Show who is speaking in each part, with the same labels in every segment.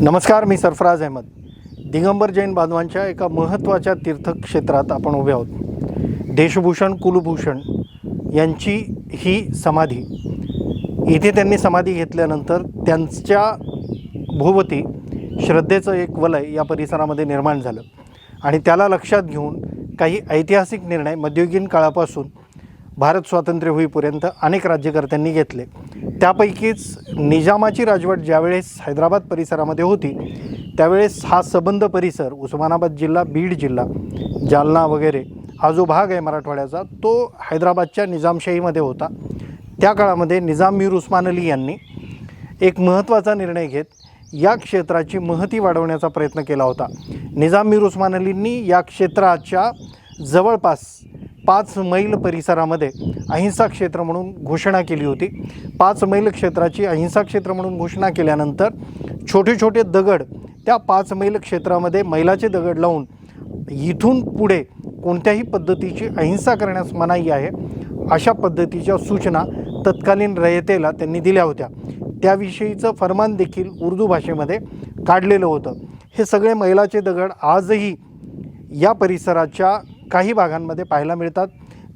Speaker 1: नमस्कार मी सरफराज अहमद. दिगंबर जैन बांधवांच्या एका महत्त्वाच्या तीर्थक्षेत्रात आपण उभे आहोत. देशभूषण कुलभूषण यांची ही समाधी. इथे त्यांनी समाधी घेतल्यानंतर त्यांच्या भोवती श्रद्धेचं एक वलय या परिसरामध्ये निर्माण झालं. आणि त्याला लक्षात घेऊन काही ऐतिहासिक निर्णय मध्ययुगीन काळापासून भारत स्वातंत्र्य होईपर्यंत अनेक राज्यकर्त्यांनी घेतले. त्यापैकीच निजामाची राजवट ज्यावेळेस हैदराबाद परिसरामध्ये होती त्यावेळेस हा सबंध परिसर उस्मानाबाद जिल्हा बीड जिल्हा जालना वगैरे हा जो भाग आहे मराठवाड्याचा तो हैदराबादच्या निजामशाहीमध्ये होता. त्या काळामध्ये निजाम मीर उस्मान अली यांनी एक महत्त्वाचा निर्णय घेत या क्षेत्राची महती वाढवण्याचा प्रयत्न केला होता. निजाम मीर उस्मान अलींनी या क्षेत्राच्या जवळपास पाच मैल परिसरामध्ये अहिंसा क्षेत्र म्हणून घोषणा केली होती. पाच मैल क्षेत्राची अहिंसा क्षेत्र म्हणून घोषणा केल्यानंतर छोटे छोटे दगड त्या पाच मैल क्षेत्रामध्ये मैलाचे दगड लावून इथून पुढे कोणत्याही पद्धतीची अहिंसा करण्यास मनाई आहे अशा पद्धतीच्या सूचना तत्कालीन रयतेला त्यांनी दिल्या होत्या. त्याविषयीचं फरमान देखील उर्दू भाषेमध्ये काढलेलं होतं. हे सगळे मैलाचे दगड आजही या परिसराच्या काही भागांमध्ये पाहायला मिळतात.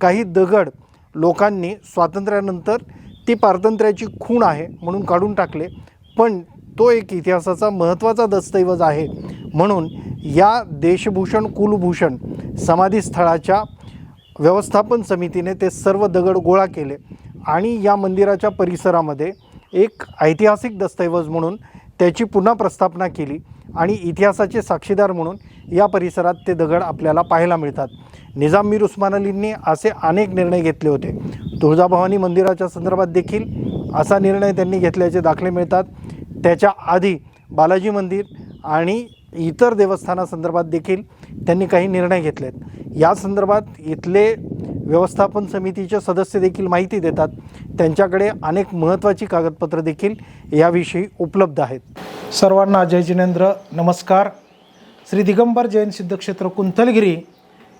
Speaker 1: काही दगड लोकांनी स्वातंत्र्यानंतर ती पारतंत्र्याची खूण आहे म्हणून काढून टाकले. पण तो एक इतिहासाचा महत्त्वाचा दस्तऐवज आहे. म्हणून या देशभूषण कुलभूषण समाधीस्थळाच्या व्यवस्थापन समितीने ते सर्व दगड गोळा केले आणि या मंदिराच्या परिसरामध्ये एक ऐतिहासिक दस्तऐवज म्हणून त्याची पुन्हा प्रस्थापना केली आणि इतिहासाचे साक्षीदार म्हणून या परिसरात ते दगड आपल्याला पाहायला मिळतात. निजाम मीर उस्मान अलींनी असे अनेक निर्णय घेतले होते. तुळजाभवानी मंदिराच्या संदर्भात देखील असा निर्णय त्यांनी घेतल्याचे दाखले मिळतात. त्याच्या आधी बालाजी मंदिर आणि इतर देवस्थानासंदर्भात देखील त्यांनी काही निर्णय घेतलेत. या संदर्भात इथले व्यवस्थापन समितीचे सदस्य देखील माहिती देतात. त्यांच्याकडे अनेक महत्त्वाची कागदपत्रं देखील याविषयी उपलब्ध आहेत.
Speaker 2: सर्वांना जय जिनेंद्र. नमस्कार. श्री दिगंबर जैन सिद्धक्षेत्र कुंथलगिरी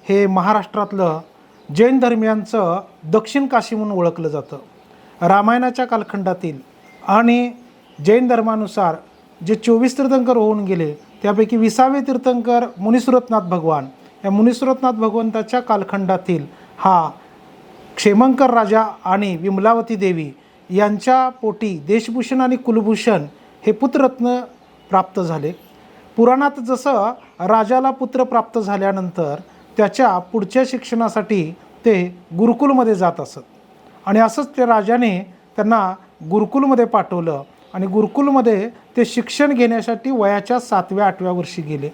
Speaker 2: हे महाराष्ट्रातलं जैन धर्मियांचं दक्षिण काशी म्हणून ओळखलं जातं. रामायणाच्या कालखंडातील आणि जैन धर्मानुसार जे चोवीस तीर्थंकर होऊन गेले त्यापैकी विसावे तीर्थंकर मुनिसुरतनाथ भगवान. या मुनिसुरतनाथ भगवंताच्या कालखंडातील हा क्षेमंकर राजा आणि विमलावती देवी यांच्या पोटी देशभूषण आणि कुलभूषण हे पुत्ररत्न प्राप्त झाले. पुराणात जसं राजाला पुत्र प्राप्त झाल्यानंतर त्याच्या पुढच्या शिक्षणासाठी ते गुरुकुलमध्ये जात असत. आणि असंच त्या राजाने त्यांना गुरुकुलमध्ये पाठवलं आणि गुरुकुलमध्ये ते शिक्षण घेण्यासाठी वयाच्या सातव्या आठव्या वर्षी गेले.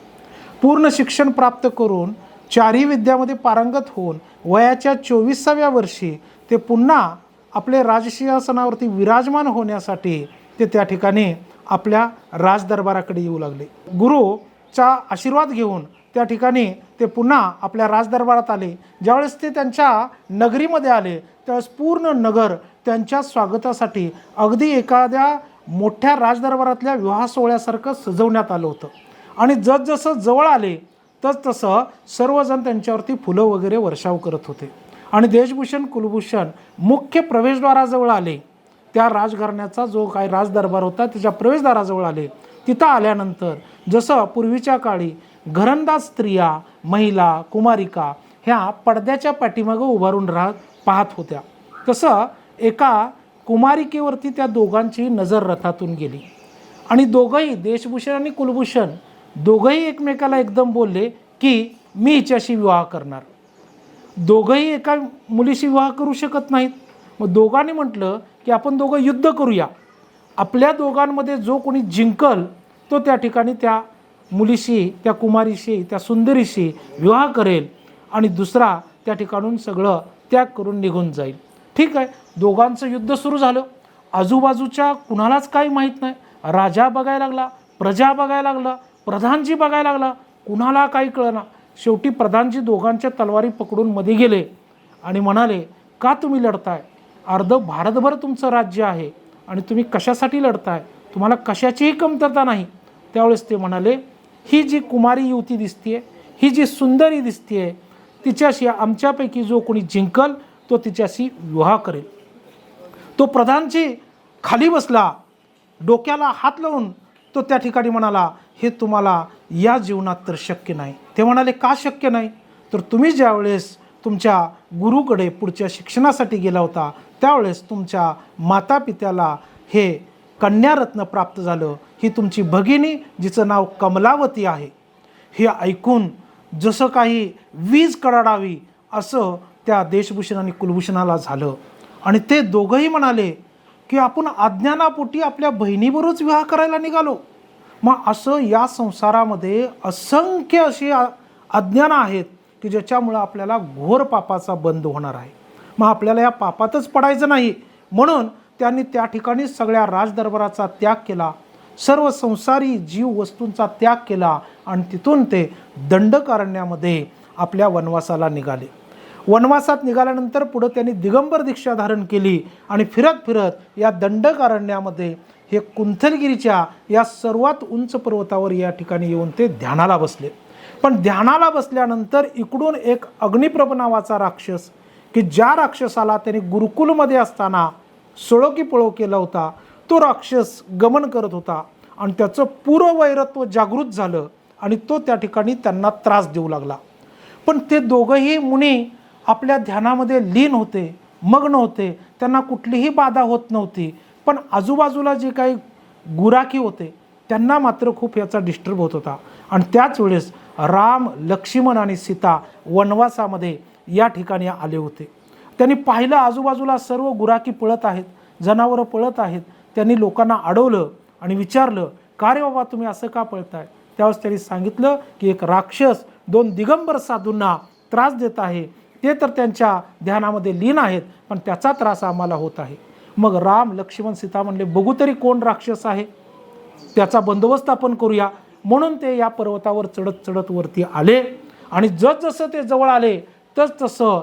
Speaker 2: पूर्ण शिक्षण प्राप्त करून चारही विद्यामध्ये पारंगत होऊन वयाच्या चोवीसाव्या वर्षी ते पुन्हा आपले राजसिंहासनावरती विराजमान होण्यासाठी ते त्या ठिकाणी आपल्या राजदरबाराकडे येऊ लागले. गुरुचा आशीर्वाद घेऊन त्या ठिकाणी ते पुन्हा आपल्या राजदरबारात आले. ज्यावेळेस ते त्यांच्या नगरीमध्ये आले त्यावेळेस पूर्ण नगर त्यांच्या स्वागतासाठी अगदी एखाद्या मोठ्या राजदरबारातल्या विवाह सोहळ्यासारखं सजवण्यात आलं होतं. आणि जसजसं जवळ आले तस तसं सर्वजण त्यांच्यावरती फुलं वगैरे वर्षाव करत होते. आणि देशभूषण कुलभूषण मुख्य प्रवेशद्वाराजवळ आले. त्या राजघराण्याचा जो काय राजदरबार होता त्याच्या प्रवेशद्वाराजवळ आले. तिथं आल्यानंतर जसं पूर्वीच्या काळी घरंदाज स्त्रिया महिला कुमारिका ह्या पडद्याच्या पाठीमागं उभारून राहत पाहत होत्या. तसं एका कुमारिकेवरती त्या दोघांची नजर रथातून गेली. आणि दोघंही देशभूषण आणि कुलभूषण दोघंही एकमेकाला एकदम बोलले की मी हिच्याशी विवाह करणार. दोघंही एका मुलीशी विवाह करू शकत नाहीत. मग दोघांनी म्हटलं की आपण दोघं युद्ध करूया. आपल्या दोघांमध्ये जो कोणी जिंकल तो त्या ठिकाणी त्या मुलीशी त्या कुमारीशी त्या सुंदरीशी विवाह करेल आणि दुसरा त्या ठिकाणून सगळं त्याग करून निघून जाईल. ठीक आहे दोघांचं युद्ध सुरू झालं. आजूबाजूच्या कुणालाच काही माहीत नाही. राजा बघायला लागला प्रजा बघायला लागला प्रधानजी बघायला लागला कुणाला काही कळना. शेवटी प्रधानजी दोघांच्या तलवारी पकडून मध्ये गेले आणि म्हणाले का तुम्ही लढताय? अर्ध भारतभर तुमचं राज्य आहे आणि तुम्ही कशासाठी लढताय? तुम्हाला कशाचीही कमतरता नाही. त्यावेळेस ते म्हणाले ही जी कुमारी युवती दिसतीये ही जी सुंदरी दिसतीये तिच्याशी आमच्यापैकी जो कोणी जिंकल तो तिच्याशी विवाह करेल. तो प्रधानची खाली बसला डोक्याला हात लावून तो त्या ठिकाणी म्हणाला हे तुम्हाला या जीवनात तर शक्य नाही. ते म्हणाले का शक्य नाही? तर तुम्ही ज्यावेळेस तुमच्या गुरुकडे पुढच्या शिक्षणासाठी गेला होता त्यावेळेस तुमच्या मातापित्याला हे कन्यारत्न प्राप्त झालं. ही तुमची भगिनी जिचं नाव कमलावती आहे. हे ऐकून जसं काही वीज कडाडावी असं त्या देशभूषण आणि कुलभूषणाला झालं. आणि ते दोघंही म्हणाले की आपण अज्ञानापोटी आपल्या बहिणीबरोबरच विवाह करायला निघालो. मग असं या संसारामध्ये असंख्य अशी अज्ञानं आहेत की ज्याच्यामुळं आपल्याला घोर पापाचा बंद होणार आहे. मग आपल्याला या पापातच पडायचं नाही. म्हणून त्यांनी त्या ठिकाणी सगळ्या राजदरबाराचा त्याग केला. सर्व संसारी जीव वस्तूंचा त्याग केला आणि तिथून ते दंडकारण्यामध्ये आपल्या वनवासाला निघाले. वनवासात निघाल्यानंतर पुढं त्यांनी दिगंबर दीक्षा धारण केली आणि फिरत फिरत या दंडकारण्यामध्ये हे कुंथलगिरीच्या या सर्वात उंच पर्वतावर या ठिकाणी येऊन ते ध्यानाला बसले. पण ध्यानाला बसल्यानंतर इकडून एक अग्निप्रभ नावाचा राक्षस की ज्या राक्षसाला त्याने गुरुकुलमध्ये असताना सोळोकी पळो केला होता तो राक्षस गमन करत होता आणि त्याचं पूर्व वैरत्व जागृत झालं आणि तो त्या ठिकाणी त्यांना त्रास देऊ लागला. पण ते दोघंही मुनी आपल्या ध्यानामध्ये लीन होते मग्न होते त्यांना कुठलीही बाधा होत नव्हती पण आजूबाजूला जे काही गुराखी होते त्यांना मात्र खूप याचा डिस्टर्ब होत होता. आणि त्याच वेळेस राम लक्ष्मण आणि सीता वनवासामध्ये या ठिकाणी आले होते. त्यांनी पाहिलं आजूबाजूला सर्व गुराखी पळत आहेत जनावरं पळत आहेत. त्यांनी लोकांना अडवलं आणि विचारलं का रे बाबा तुम्ही असं का पळताय? त्यावेळेस त्यांनी सांगितलं की एक राक्षस दोन दिगंबर साधूंना त्रास देत आहे. ते तर त्यांच्या ध्यानामध्ये लीन आहेत पण त्याचा त्रास आम्हाला होत आहे. मग राम लक्ष्मण सीता म्हणले बघू तरी कोण राक्षस आहे? त्याचा बंदोबस्त आपण करूया. म्हणून ते या पर्वतावर चढत चढत वरती आले. आणि जसजसं ते जवळ आले तस तसं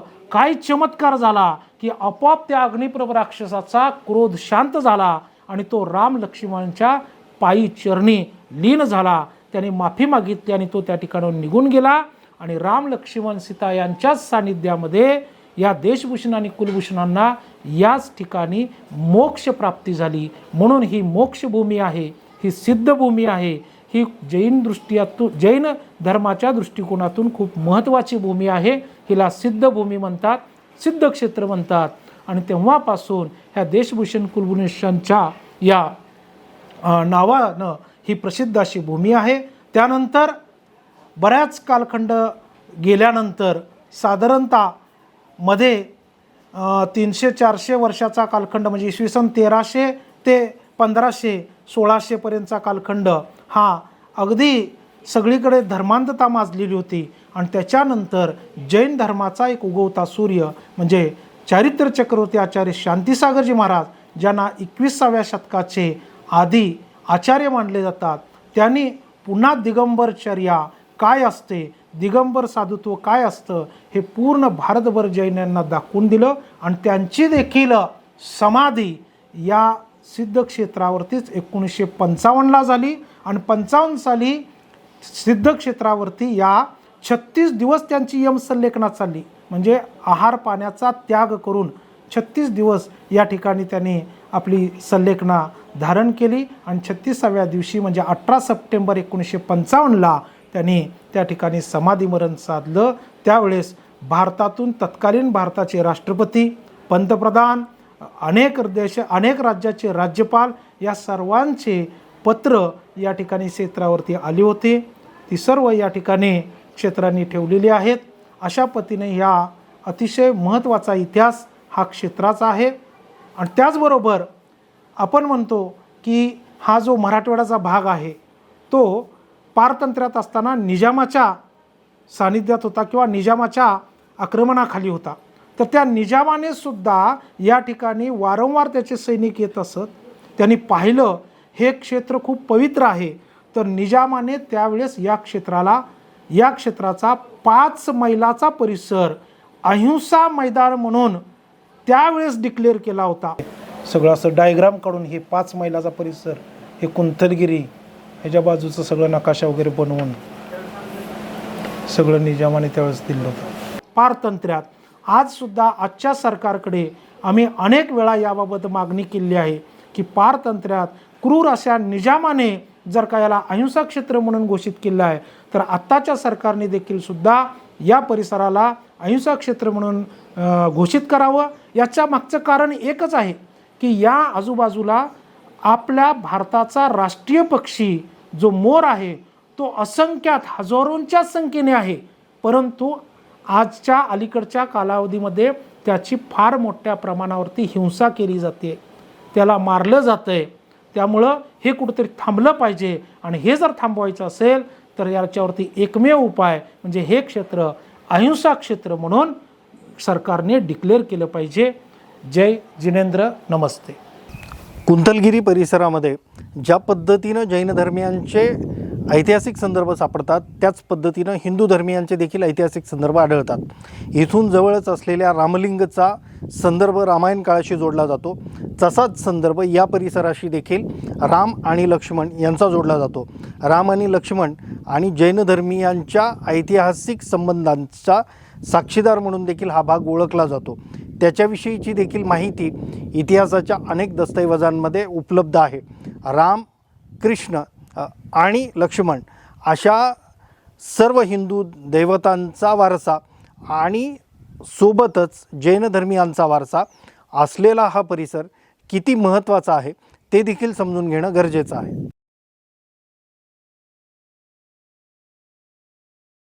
Speaker 2: चमत्कार झाला की आपोआप त्या अग्निप्रभ राक्षसाचा क्रोध शांत झाला आणि तो राम लक्ष्मणांच्या पायी चरणी लीन झाला. त्याने माफी मागितली आणि तो त्या ठिकाणाहून निघून गेला. आणि राम लक्ष्मण सीता यांच्याच सानिध्यामध्ये या देशभूषण आणि कुलभूषणांना याच ठिकाणी मोक्ष प्राप्ती झाली. म्हणून ही मोक्षभूमी आहे. ही सिद्धभूमी आहे. ही जैन दृष्टीयातून जैन धर्माच्या दृष्टिकोनातून खूप महत्त्वाची भूमी आहे. हिला सिद्धभूमी म्हणतात सिद्धक्षेत्र म्हणतात. आणि तेव्हापासून ह्या देशभूषण कुलभूषणच्या या नावानं ही प्रसिद्ध अशी भूमी आहे. त्यानंतर बऱ्याच कालखंड गेल्यानंतर साधारणतः मध्ये तीनशे चारशे वर्षाचा कालखंड म्हणजे इसवी सन तेराशे ते पंधराशे सोळाशेपर्यंतचा कालखंड हा अगदी सगळीकडे धर्मांधता माजलेली होती. आणि त्याच्यानंतर जैन धर्माचा एक उगवता सूर्य म्हणजे चारित्र चक्रवर्ती आचार्य शांतीसागरजी महाराज ज्यांना एकविसाव्या शतकाचे आधी आचार्य मानले जातात त्यांनी पुन्हा दिगंबरचर्या काय असते दिगंबर साधुत्व काय असतं हे पूर्ण भारतभर जैनांना दाखवून दिलं. आणि त्यांची देखील समाधी या सिद्ध क्षेत्रावरतीच एकोणीसशे पंचावन्नला झाली आणि पंचावन्न साली सिद्ध क्षेत्रावरती या छत्तीस दिवस त्यांची यम संलेखना चालली. म्हणजे आहार पाण्याचा त्याग करून छत्तीस दिवस या ठिकाणी त्यांनी आपली संलेखना धारण केली आणि छत्तीसाव्या दिवशी म्हणजे अठरा सप्टेंबर एकोणीसशे पंचावन्नला त्यांनी त्या ठिकाणी समाधीमरण साधलं. त्यावेळेस भारतातून तत्कालीन भारताचे राष्ट्रपती पंतप्रधान अनेक देश अनेक राज्याचे राज्यपाल या सर्वांचे पत्र या ठिकाणी क्षेत्रावरती आली होती. ती सर्व या ठिकाणी क्षेत्रांनी ठेवलेली आहेत. अशा पतीने ह्या अतिशय महत्त्वाचा इतिहास हा क्षेत्राचा आहे. आणि त्याचबरोबर आपण म्हणतो की हा जो मराठवाड्याचा भाग आहे तो पारतंत्र्यात असताना निजामाच्या सानिध्यात होता किंवा निजामाच्या आक्रमणाखाली होता. तर त्या निजामाने सुद्धा या ठिकाणी वारंवार त्याचे सैनिक येत असत. त्यांनी पाहिलं हे क्षेत्र खूप पवित्र आहे. तर निजामाने त्यावेळेस या क्षेत्राला या क्षेत्राचा पाच मैलाचा परिसर अहिंसा मैदान म्हणून त्यावेळेस डिक्लेअर केला होता. सगळं असं डायग्राम काढून हे पाच मैलाचा परिसर हे कुंथलगिरी ह्याच्या बाजूचं सगळं नकाशा वगैरे बनवून सगळं निजामाने त्यावेळेस दिलं होतं. पारतंत्र्यात आजसुद्धा आजच्या सरकारकडे आम्ही अनेक वेळा याबाबत मागणी केली आहे की पारतंत्र्यात क्रूर अशा निजामाने जर का याला अहिंसा क्षेत्र म्हणून घोषित केलं आहे तर आत्ताच्या सरकारने देखील सुद्धा या परिसराला अहिंसा क्षेत्र म्हणून घोषित करावं. याच्या मागचं कारण एकच आहे की या आजूबाजूला आपल्या भारताचा राष्ट्रीय पक्षी जो मोर आहे तो असंख्यात हजारोंच्या संख्येने आहे. परंतु आजच्या अलीकडच्या कालावधीमध्ये त्याची फार मोठ्या प्रमाणावरती हिंसा केली जाते. त्याला मारलं जातं आहे त्यामुळं हे कुठंतरी थांबलं पाहिजे आणि हे जर थांबवायचं असेल तर याच्यावरती एकमेव उपाय म्हणजे हे क्षेत्र अहिंसा क्षेत्र म्हणून सरकारने डिक्लेअर केलं पाहिजे. जय जिनेंद्र नमस्ते.
Speaker 1: कुंतलगिरी परिसरामध्ये ज्या पद्धतीनं जैन धर्मियांचे ऐतिहासिक संदर्भ सापडतात. त्याच पद्धतीनं हिंदू धर्मियांचे देखील ऐतिहासिक संदर्भ आढळतात. इथून जवळच असलेल्या रामलिंगचा संदर्भ रामायण काळाशी जोडला जातो. तसाच संदर्भ या परिसराशी देखील राम आणि लक्ष्मण यांचा जोडला जातो. राम आणि लक्ष्मण आणि जैन धर्मियांच्या ऐतिहासिक संबंधांचा साक्षीदार म्हणून देखील हा भाग ओळखला जातो. त्याच्याविषयीची देखील माहिती इतिहासाच्या अनेक दस्तऐवजांमध्ये उपलब्ध आहे. राम कृष्ण आणि लक्ष्मण अशा सर्व हिंदू देवतांचा वारसा आणि सोबतच जैन धर्मियांचा वारसा असलेला हा परिसर किती महत्त्वाचा आहे ते देखील समजून घेणं गरजेचं आहे.